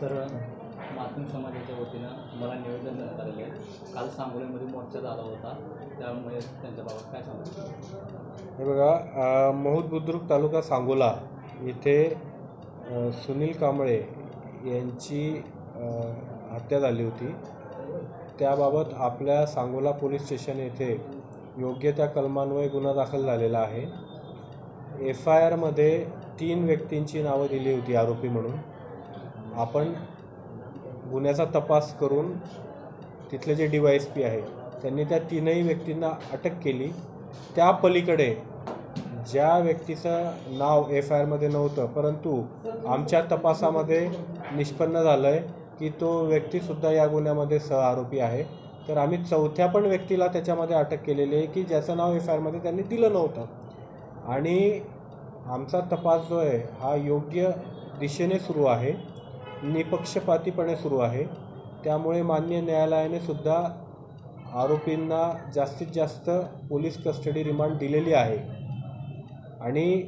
Sir Matang समाजाच्या वतीनं मला निवेदन देण्यात आलेलं आहे. काल सांगोलीमध्ये मोर्चा झाला होता. त्यामुळे त्यांच्याबाबत काय सांगू? हे बघा अ, महूद बुद्रुक तालुका सांगोला इथे सुनील कांबळे यांची हत्या झाली होती. त्याबाबत आपल्या सांगोला पोलीस स्टेशन येथे योग्य त्या कलमान्वये गुन्हा दाखल झालेला आहे. एफ आय आरमध्ये तीन व्यक्तींची नावं दिली होती आरोपी म्हणून. आपण गुन्ह्याचा तपास करून तिथले जे डी वाय एस पी आहे त्यांनी त्या तीनही व्यक्तींना अटक केली. त्या पलीकडे ज्या व्यक्तीचं नाव एफ आय आरमध्ये नव्हतं परंतु आमच्या तपासामध्ये निष्पन्न झालं आहे की तो व्यक्तीसुद्धा या गुन्ह्यामध्ये सहआरोपी आहे. तर आम्ही चौथ्या पण व्यक्तीला त्याच्यामध्ये अटक केलेली आहे की ज्याचं नाव एफ आय आरमध्ये त्यांनी दिलं नव्हतं. आणि आमचा तपास जो आहे हा योग्य दिशेने सुरू आहे. निपक्षपातीपणे सुरू आहे. त्यामुळे मान्य न्यायालयाने सुद्धा आरोपींना जास्तीत जास्त पोलीस कस्टडी रिमांड दिलेली आहे. आणि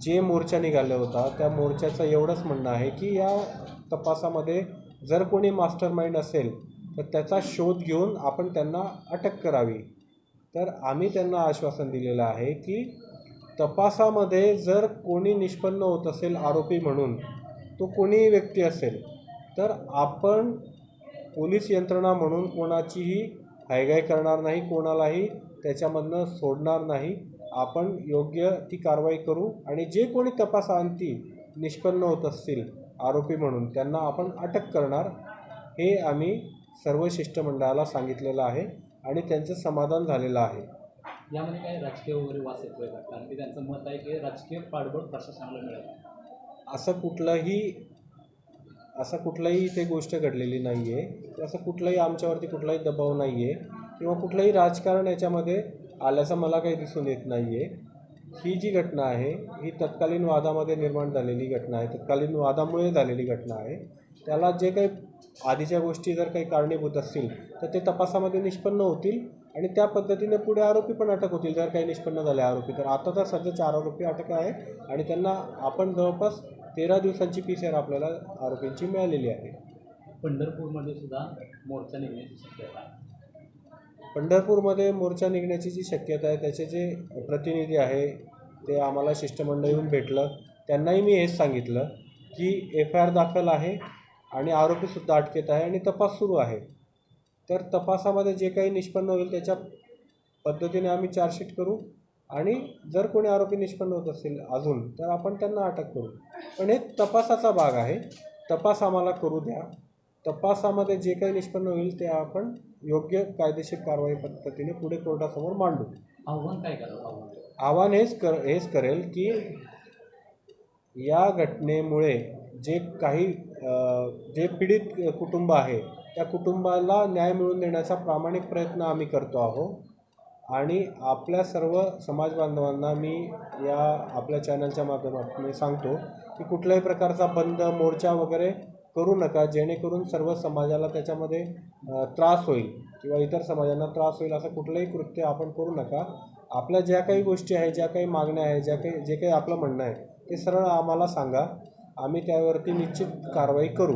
जे मोर्चा निघाला होता त्या मोर्चाचं एवढंच म्हणणं आहे की या तपासामध्ये जर कोणी मास्टर माइंड असेल तर त्याचा शोध घेऊन आपण त्यांना अटक करावी. तर आम्ही त्यांना आश्वासन दिलेलं आहे की तपासामध्ये जर कोणी निष्पन्न होत असेल आरोपी म्हणून तो कोणीही व्यक्ती असेल तर आपण पोलीस यंत्रणा म्हणून कोणाचीही हायगाय करणार नाही कोणालाही त्याच्यामधनं सोडणार नाही. आपण योग्य ती कारवाई करू आणि जे कोणी तपासांती निष्पन्न होत असतील आरोपी म्हणून त्यांना आपण अटक करणार हे आम्ही सर्व शिष्टमंडळाला सांगितलेलं आहे आणि त्यांचं समाधान झालेलं आहे. यामध्ये काही राजकीय वगैरे वास येतोय का? कारण की त्यांचं मत आहे की राजकीय पाठबळ प्रशासनाला मिळेल. असं कुठलंही असं कुठलंही इथे गोष्ट घडलेली नाही आहे असं कुठलंही आमच्यावरती कुठलाही दबाव नाही आहे किंवा कुठलंही राजकारण याच्यामध्ये आल्याचं मला काही दिसून येत नाही आहे ही जी घटना आहे ही तत्कालीन वादामध्ये निर्माण झालेली घटना आहे तत्कालीन वादामुळे झालेली घटना आहे त्याला जे काही आधीच्या गोष्टी जर काही कारणीभूत असतील तर ते तपासामध्ये निष्पन्न होतील आणि त्या पद्धतीने पुढे आरोपी पण अटक होतील. जर काही निष्पन्न झाले आरोपी तर आता तर सध्या चार आरोपी अटक आहे आणि त्यांना आपण जवळपास तेरा दिवसांची पी सी आर आपल्याला आरोपींची मिळालेली आहे. पंढरपूरमध्ये सुद्धा मोर्चा निघण्याची शक्यता आहे. पंढरपूरमध्ये मोर्चा निघण्याची जी शक्यता आहे त्याचे जे प्रतिनिधी आहे ते आम्हाला शिष्टमंडळ येऊन भेटलं. त्यांनाही मी हेच सांगितलं की एफ आय आर दाखल आहे आणि आरोपीसुद्धा अटकेत आहे आणि तपास सुरू आहे. तर तपासामध्ये जे काही निष्पन्न होईल त्याच्या पद्धतीने आम्ही चार्जशीट करू. आणि जर कोणी आरोपी निष्पन्न होत असतील अजून तर आपण त्यांना अटक करू. पण हे तपासाचा भाग आहे. तपास आम्हाला करू द्या. तपासामध्ये जे काही निष्पन्न होईल ते आपण योग्य कायदेशीर कारवाई पद्धतीने पुढे कोर्टासमोर मांडू. आव्हान काय कराल आव्हान. हेच कर हेच करेल की या घटनेमुळे जे काही जे पीडित कुटुंब आहे त्या कुटुंबाला न्याय मिळवून देण्याचा प्रामाणिक प्रयत्न आम्ही करतो आहोत. आणि आपल्या सर्व समाज बांधवांना मी या आपल्या चॅनलच्या माध्यमातून सांगतो की कुठल्याही प्रकारचा बंद मोर्चा वगैरे करू नका जेणेकरून सर्व समाजाला त्याच्यामध्ये त्रास होईल किंवा इतर समाजांना त्रास होईल असं कुठलंही कृत्य आपण करू नका. आपल्या ज्या काही गोष्टी आहेत ज्या काही मागण्या आहेत ज्या काही जे काही आपलं म्हणणं आहे ते सरळ आम्हाला सांगा. आम्ही त्यावरती निश्चित कारवाई करू.